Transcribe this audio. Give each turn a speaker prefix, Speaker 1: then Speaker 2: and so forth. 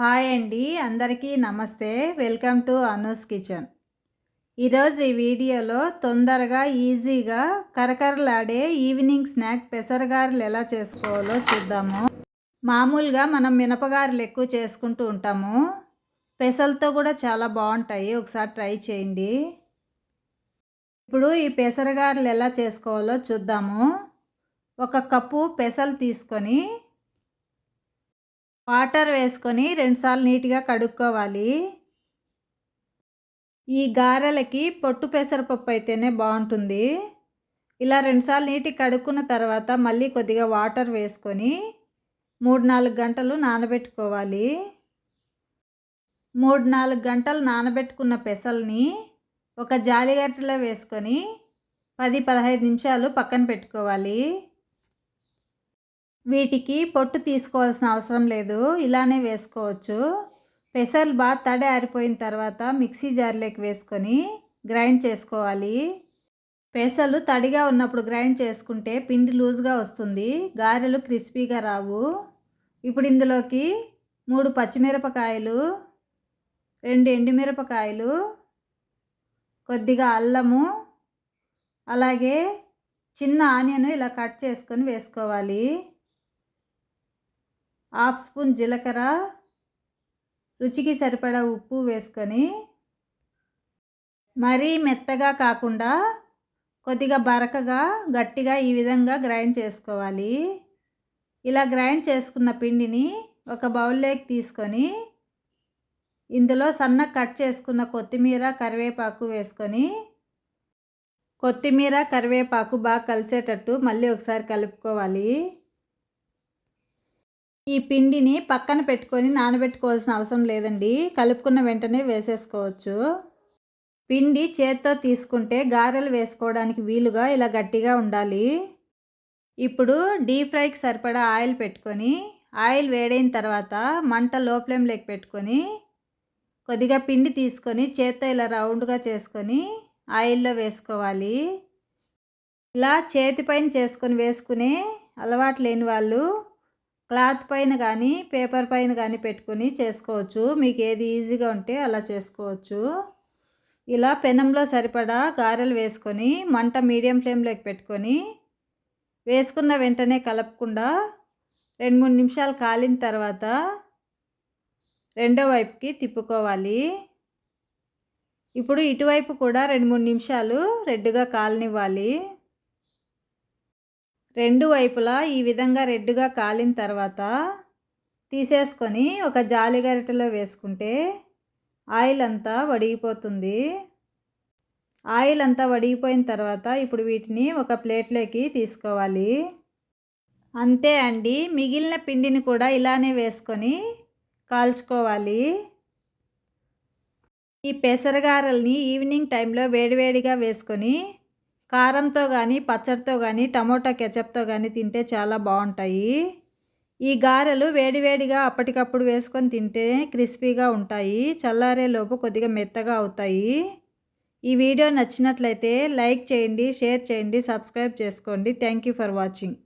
Speaker 1: Hi అండి అందరికీ నమస్తే. Welcome to Anu's kitchen. ఈరోజు ఈ వీడియోలో తొందరగా ఈజీగా కరకరలాడే ఈవినింగ్ స్నాక్ పెసరగారెలు ఎలా చేసుకోవాలో చూద్దాము. మామూలుగా మనం మినపగారెలు ఎక్కువ చేసుకుంటూ ఉంటాము. పెసలతో కూడా చాలా బాగుంటాయి. ఒకసారి ట్రై చేయండి. ఇప్పుడు ఈ పెసరగారెలు ఎలా చేసుకోవాలో చూద్దాము. ఒక కప్పు పెసలు తీసుకొని వాటర్ వేసుకొని రెండుసార్లు నీట్గా కడుక్కోవాలి. ఈ గారెలకి పొట్టు పెసరపప్పు అయితేనే బాగుంటుంది. ఇలా రెండుసార్లు నీటికి కడుక్కున్న తర్వాత మళ్ళీ కొద్దిగా వాటర్ వేసుకొని మూడు నాలుగు గంటలు నానబెట్టుకోవాలి. మూడు నాలుగు గంటలు నానబెట్టుకున్న పెసల్ని ఒక జాలిగట్టలో వేసుకొని పది పదహైదు నిమిషాలు పక్కన పెట్టుకోవాలి. వీటికి పొట్టు తీసుకోవాల్సిన అవసరం లేదు ఇలానే వేసుకోవచ్చు. పెసలు బాగా తడి ఆరిపోయిన తర్వాత మిక్సీ జార్లోకి వేసుకొని గ్రైండ్ చేసుకోవాలి. పెసలు తడిగా ఉన్నప్పుడు గ్రైండ్ చేసుకుంటే పిండి లూజ్గా వస్తుంది గారెలు క్రిస్పీగా రావు. ఇప్పుడు ఇందులోకి మూడు పచ్చిమిరపకాయలు రెండు ఎండుమిరపకాయలు కొద్దిగా అల్లము అలాగే చిన్న ఆనియన్ ఇలా కట్ చేసుకొని వేసుకోవాలి. హాఫ్ స్పూన్ జీలకర్ర రుచికి సరిపడా ఉప్పు వేసుకొని మరీ మెత్తగా కాకుండా కొద్దిగా బరకగా గట్టిగా ఈ విధంగా గ్రైండ్ చేసుకోవాలి. ఇలా గ్రైండ్ చేసుకున్న పిండిని ఒక బౌల్లోకి తీసుకొని ఇందులో సన్న కట్ చేసుకున్న కొత్తిమీర కరివేపాకు వేసుకొని కొత్తిమీర కరివేపాకు బాగా కలిసేటట్టు మళ్ళీ ఒకసారి కలుపుకోవాలి. ఈ పిండిని పక్కన పెట్టుకొని నానబెట్టుకోవాల్సిన అవసరం లేదండి. కలుపుకున్న వెంటనే వేసేసుకోవచ్చు. పిండి చేత్తో తీసుకుంటే గారెలు వేసుకోవడానికి వీలుగా ఇలా గట్టిగా ఉండాలి. ఇప్పుడు డీప్ ఫ్రైకి సరిపడా ఆయిల్ పెట్టుకొని ఆయిల్ వేడైన తర్వాత మంట లో ఫ్లేమ్లోకి పెట్టుకొని కొద్దిగా పిండి తీసుకొని చేత్తో ఇలా రౌండ్గా చేసుకొని ఆయిల్లో వేసుకోవాలి. ఇలా చేతి పైన చేసుకొని వేసుకునే అలవాటు లేని వాళ్ళు క్లాత్ పైన కానీ పేపర్ పైన కానీ పెట్టుకొని చేసుకోవచ్చు. మీకు ఏది ఈజీగా ఉంటే అలా చేసుకోవచ్చు. ఇలా పెనంలో సరిపడా గారెలు వేసుకొని మంట మీడియం ఫ్లేమ్లోకి పెట్టుకొని వేసుకున్న వెంటనే కలపకుండా రెండు మూడు నిమిషాలు కాలిన తర్వాత రెండో వైపుకి తిప్పుకోవాలి. ఇప్పుడు ఇటువైపు కూడా రెండు మూడు నిమిషాలు రెడ్డుగా కాలనివ్వాలి. రెండు వైపులా ఈ విధంగా రెడ్డుగా కాలిన తర్వాత తీసేసుకొని ఒక జాలి గరిటెలో వేసుకుంటే ఆయిల్ అంతా వడిగిపోతుంది. ఆయిల్ అంతా వడిగిపోయిన తర్వాత ఇప్పుడు వీటిని ఒక ప్లేట్లోకి తీసుకోవాలి. అంతే అండి. మిగిలిన పిండిని కూడా ఇలానే వేసుకొని కాల్చుకోవాలి. ఈ పెసరగారల్ని ఈవినింగ్ టైంలో వేడివేడిగా వేసుకొని కారంతో కానీ పచ్చడితో కానీ టమోటా కెచప్తో కానీ తింటే చాలా బాగుంటాయి. ఈ గారెలు వేడివేడిగా అప్పటికప్పుడు వేసుకొని తింటే క్రిస్పీగా ఉంటాయి. చల్లారేలోపు కొద్దిగా మెత్తగా అవుతాయి. ఈ వీడియో నచ్చినట్లయితే లైక్ చేయండి షేర్ చేయండి సబ్స్క్రైబ్ చేసుకోండి. Thank you for watching.